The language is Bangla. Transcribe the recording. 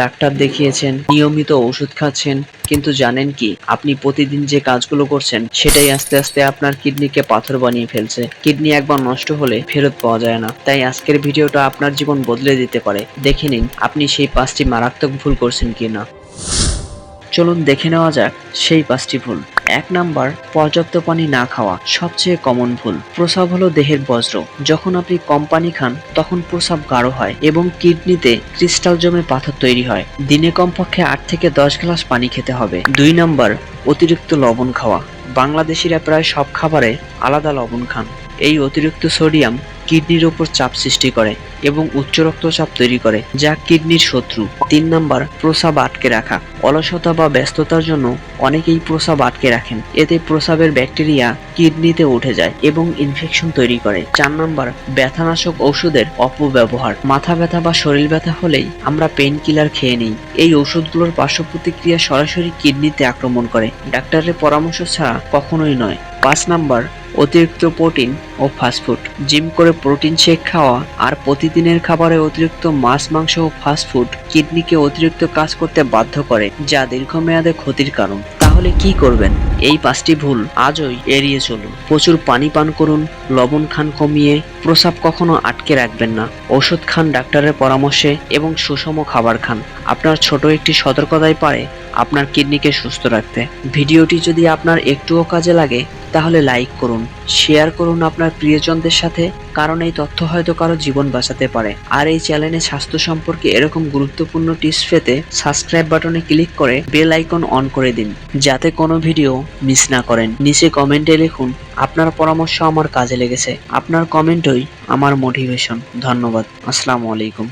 ডাক্তার দেখিয়েছেন, নিয়মিত ওষুধ খাচ্ছেন, কিন্তু জানেন কি, আপনি প্রতিদিন যে কাজগুলো করছেন, সেটাই আস্তে আস্তে আপনার কিডনিকে পাথর বানিয়ে ফেলছে। কিডনি একবার নষ্ট হলে ফেরত পাওয়া যায় না। তাই আজকের ভিডিওটা আপনার জীবন বদলে দিতে পারে। দেখে নিন, আপনি সেই পাঁচটি মারাত্মক ভুল করছেন কি না চলুন দেখে নেওয়া যাক সেই পাঁচটি ভুল। এক নাম্বার, পর্যাপ্ত পানি না খাওয়া সবচেয়ে কমন ভুল। প্রসাব হলো দেহের বজ্র। যখন আপনি কম পানি খান, তখন প্রসাব গাঢ় হয় এবং কিডনিতে ক্রিস্টাল জমে পাথর তৈরি হয়। দিনে কমপক্ষে আট থেকে দশ গ্লাস পানি খেতে হবে। দুই নাম্বার, অতিরিক্ত লবণ খাওয়া। বাংলাদেশিরা প্রায় সব খাবারে আলাদা লবণ খান। এই অতিরিক্ত সোডিয়াম কিডনির ওপর চাপ সৃষ্টি করে এবং উচ্চ রক্তচাপ তৈরি করে, যা কিডনির শত্রু। তিন নাম্বার, প্রসাব আটকে রাখা। অলসতা বা ব্যস্ততার জন্য অনেকেই প্রসাব আটকে রাখেন। এতে প্রসাবের ব্যাকটেরিয়া কিডনিতে উঠে যায় এবং ইনফেকশন তৈরি করে। চার নাম্বার, ব্যথানাশক ওষুধের অপব্যবহার। মাথা ব্যথা বা শরীর ব্যথা হলেই আমরা পেন কিলার খেয়ে নিই। এই ওষুধগুলোর পার্শ্ব প্রতিক্রিয়া সরাসরি কিডনিতে আক্রমণ করে। ডাক্তারের পরামর্শ ছাড়া কখনোই নয়। পাঁচ নাম্বার, অতিরিক্ত প্রোটিন ও ফাস্টফুড জিম করে প্রোটিন শেক খাওয়া আর প্রতিদিনের খাবারে অতিরিক্ত মাছ, মাংস ও ফাস্টফুড কিডনিকে অতিরিক্ত কাজ করতে বাধ্য করে, যা দীর্ঘমেয়াদে ক্ষতির কারণ। তাহলে কি করবেন? এই পাঁচটি ভুল আজই এড়িয়ে চলুন। প্রচুর পানি পান করুন, লবণ খান কমিয়ে প্রসাব কখনো আটকে রাখবেন না। ওষুধ খান ডাক্তারের পরামর্শে এবং সুষম খাবার খান। আপনার ছোট একটি সতর্কতাই পারে আপনার কিডনিকে সুস্থ রাখতে। ভিডিওটি যদি আপনার একটুও কাজে লাগে তাহলে লাইক করুন শেয়ার করুন আপনার প্রিয়জনদের সাথে, কারণ এই তথ্য হয়তো কারও জীবন বাঁচাতে পারে। আর এই চ্যানেলে স্বাস্থ্য সম্পর্কে এরকম গুরুত্বপূর্ণ টিপস পেতে সাবস্ক্রাইব বাটনে ক্লিক করে বেল আইকন অন করে দিন, যাতে কোনো ভিডিও মিস না করেন। নিচে কমেন্টে লিখুন, আপনার পরামর্শ আমার কাজে লেগেছে। আপনার কমেন্টই আমার মোটিভেশন ধন্যবাদ। আসসালামু আলাইকুম।